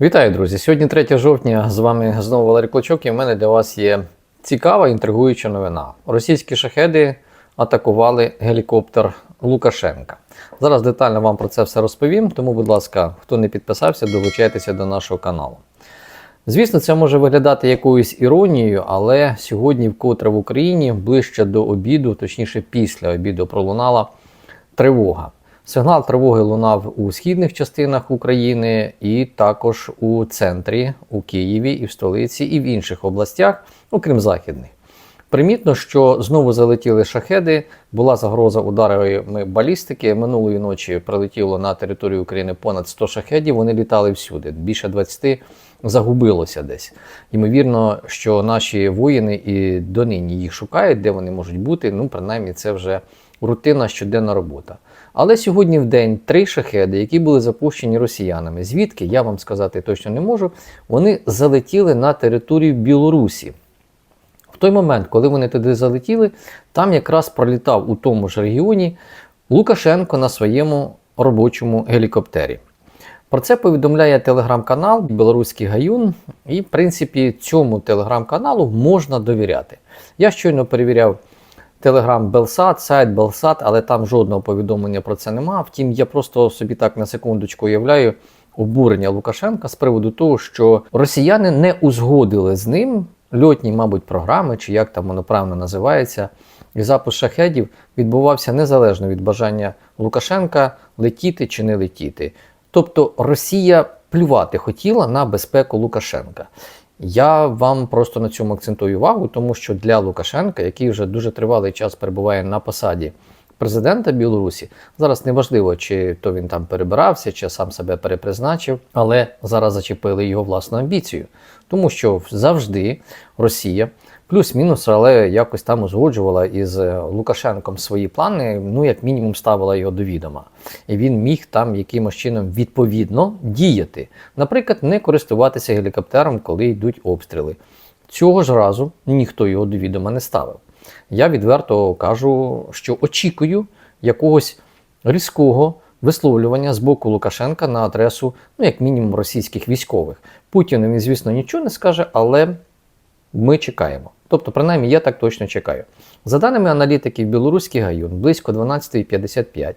Вітаю, друзі! Сьогодні 3 жовтня. З вами знову Валерій Клочок, і в мене для вас є цікава інтригуюча новина. Російські шахеди атакували гелікоптер Лукашенка. Зараз детально вам про це все розповім, тому, будь ласка, хто не підписався, долучайтеся до нашого каналу. Звісно, це може виглядати якоюсь іронією, але сьогодні, вкотре в Україні, ближче до обіду, точніше після обіду, пролунала тривога. Сигнал тривоги лунав у східних частинах України і також у центрі, у Києві, і в столиці, і в інших областях, окрім західних. Примітно, що знову залетіли шахеди, була загроза ударами балістики. Минулої ночі прилетіло на територію України понад 100 шахедів. Вони літали всюди. Більше 20 загубилося десь. Ймовірно, що наші воїни і донині їх шукають, де вони можуть бути. Ну, принаймні, це вже рутинна щоденна робота. Але сьогодні в день три шахеди, які були запущені росіянами, звідки я вам сказати точно не можу, вони залетіли на територію Білорусі. В той момент, коли вони туди залетіли, там якраз пролітав у тому ж регіоні Лукашенко на своєму робочому гелікоптері. Про це повідомляє телеграм-канал Білоруський Гаюн, і, в принципі, цьому телеграм-каналу можна довіряти. Я щойно перевіряв телеграм Белсат, сайт Белсат, але там жодного повідомлення про це нема. Втім, я просто собі так на секундочку уявляю обурення Лукашенка з приводу того, що росіяни не узгодили з ним льотні, мабуть, програми, чи як там воно правильно називається. І запуск шахедів відбувався незалежно від бажання Лукашенка летіти чи не летіти. Тобто Росія плювати хотіла на безпеку Лукашенка. Я вам просто на цьому акцентую увагу, тому що для Лукашенка, який вже дуже тривалий час перебуває на посаді президента Білорусі, зараз неважливо, чи то він там перебирався, чи сам себе перепризначив, але зараз зачепили його власну амбіцію, тому що завжди Росія. Плюс-мінус, але якось там узгоджувала із Лукашенком свої плани, ну, як мінімум, ставила його до відома. І він міг там якимось чином відповідно діяти. Наприклад, не користуватися гелікоптером, коли йдуть обстріли. Цього ж разу ніхто його до відома не ставив. Я відверто кажу, що очікую якогось різкого висловлювання з боку Лукашенка на адресу, ну, як мінімум, російських військових. Путіну він, звісно, нічого не скаже, але ми чекаємо. Тобто, принаймні, я так точно чекаю. За даними аналітиків Білоруський гаюн, близько 12.55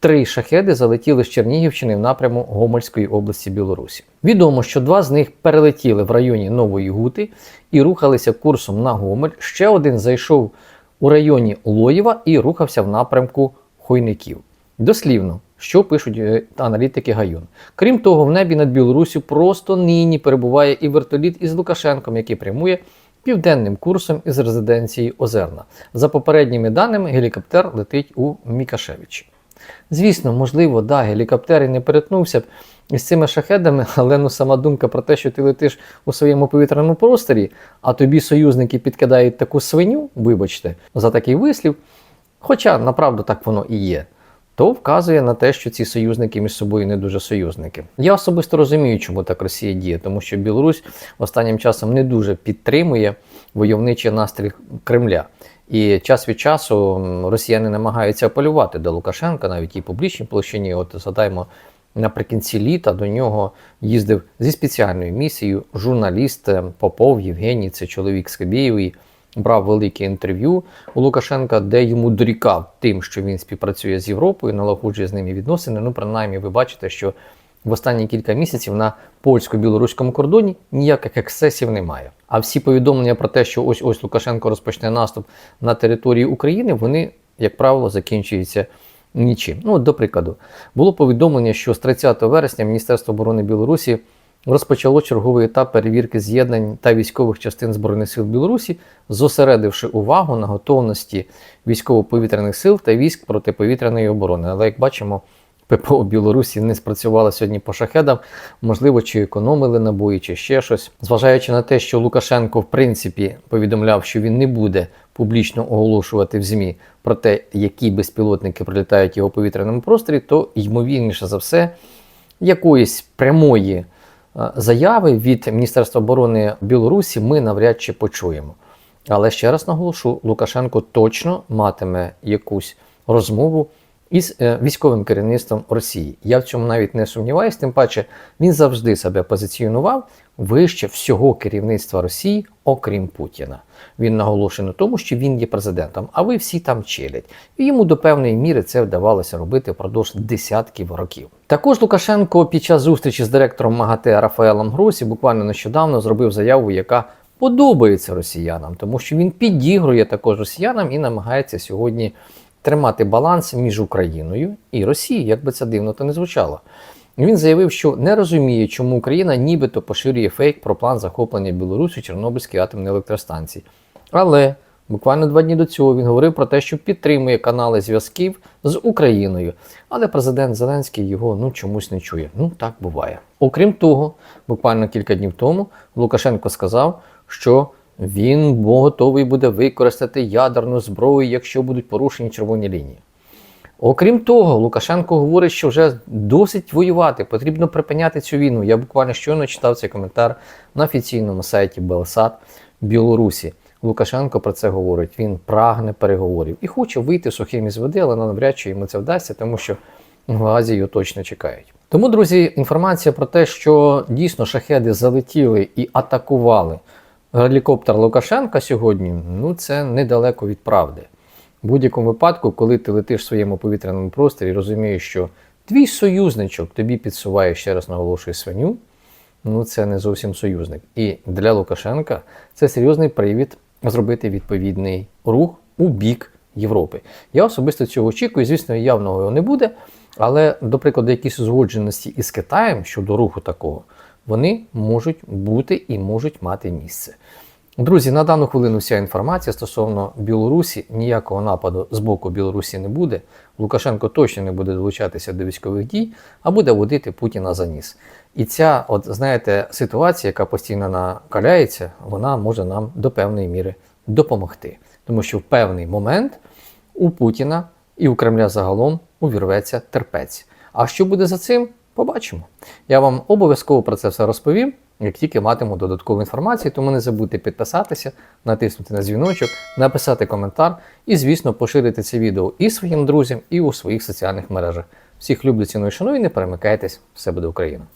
три шахеди залетіли з Чернігівщини в напряму Гомельської області Білорусі. Відомо, що два з них перелетіли в районі Нової Гути і рухалися курсом на Гомель. Ще один зайшов у районі Лоєва і рухався в напрямку Хойників. Дослівно, що пишуть е, аналітики Гаюн. Крім того, в небі над Білорусю просто нині перебуває і вертоліт із Лукашенком, який прямує південним курсом із резиденції Озерна. За попередніми даними, гелікоптер летить у Мікашевичі. Звісно, можливо, да, гелікоптер і не перетнувся б із цими шахедами, але ну сама думка про те, що ти летиш у своєму повітряному просторі, а тобі союзники підкидають таку свиню, вибачте, за такий вислів. Хоча направду так воно і є, то вказує на те, що ці союзники між собою не дуже союзники. Я особисто розумію, чому так Росія діє, тому що Білорусь останнім часом не дуже підтримує войовничий настрій Кремля. І час від часу росіяни намагаються апелювати до Лукашенка, навіть і публічній площині. От згадаємо, наприкінці літа до нього їздив зі спеціальною місією журналіст Попов Євгеній, це чоловік Скабєєвий, брав велике інтерв'ю у Лукашенка, де йому дорікав тим, що він співпрацює з Європою, налагоджує з ними відносини. Ну, принаймні, ви бачите, що в останні кілька місяців на польсько-білоруському кордоні ніяких ексцесів немає. А всі повідомлення про те, що ось ось Лукашенко розпочне наступ на території України, вони, як правило, закінчуються нічим. Ну, до прикладу, було повідомлення, що з 30 вересня Міністерство оборони Білорусі розпочало черговий етап перевірки з'єднань та військових частин Збройних сил Білорусі, зосередивши увагу на готовності військово-повітряних сил та військ протиповітряної оборони. Але як бачимо, ППО Білорусі не спрацювали сьогодні по шахедам, можливо, чи економили набої, чи ще щось. Зважаючи на те, що Лукашенко, в принципі, повідомляв, що він не буде публічно оголошувати в ЗМІ про те, які безпілотники прилітають його повітряному просторі, то ймовірніше за все, якоїсь прямої заяви від Міністерства оборони Білорусі ми навряд чи почуємо. Але ще раз наголошу, Лукашенко точно матиме якусь розмову із е, військовим керівництвом Росії. Я в цьому навіть не сумніваюсь, тим паче він завжди себе позиціонував вище всього керівництва Росії, окрім Путіна. Він наголошує на тому, що він є президентом, а ви всі там челять. І йому до певної міри це вдавалося робити впродовж десятків років. Також Лукашенко під час зустрічі з директором МАГАТЕ Рафаелом Гросі буквально нещодавно зробив заяву, яка подобається росіянам, тому що він підігрує також росіянам і намагається сьогодні тримати баланс між Україною і Росією, як би це дивно то не звучало. Він заявив, що не розуміє, чому Україна нібито поширює фейк про план захоплення Білорусі Чорнобильської атомної електростанції. Але буквально два дні до цього він говорив про те, що підтримує канали зв'язків з Україною. Але президент Зеленський його ну чомусь не чує. Ну так буває. Окрім того, буквально кілька днів тому Лукашенко сказав, що він готовий буде використати ядерну зброю, якщо будуть порушені червоні лінії. Окрім того, Лукашенко говорить, що вже досить воювати, потрібно припиняти цю війну. Я буквально щойно читав цей коментар на офіційному сайті Белсат Білорусі. Лукашенко про це говорить. Він прагне переговорів і хоче вийти сухим із води, але навряд чи йому це вдасться, тому що в Азії його точно чекають. Тому, друзі, інформація про те, що дійсно шахеди залетіли і атакували гелікоптер Лукашенка сьогодні, ну це недалеко від правди. В будь-якому випадку, коли ти летиш в своєму повітряному просторі, розумієш, що твій союзничок тобі підсуває, ще раз наголошую, свиню, ну це не зовсім союзник. І для Лукашенка це серйозний привід зробити відповідний рух у бік Європи. Я особисто цього очікую, звісно, явного його не буде, але, до прикладу, якісь узгодженості із Китаєм щодо руху такого, вони можуть бути і можуть мати місце. Друзі, на дану хвилину вся інформація стосовно Білорусі, ніякого нападу з боку Білорусі не буде. Лукашенко точно не буде долучатися до військових дій, а буде водити Путіна за ніс. І ця, от знаєте, ситуація, яка постійно накаляється, вона може нам до певної міри допомогти. Тому що в певний момент у Путіна і у Кремля загалом увірветься терпець. А що буде за цим? Побачимо. Я вам обов'язково про це все розповім, як тільки матиму додаткову інформацію, тому не забудьте підписатися, натиснути на дзвіночок, написати коментар і, звісно, поширити це відео і своїм друзям, і у своїх соціальних мережах. Всіх люблю, ціную, шаную, і не перемикайтесь, все буде Україна!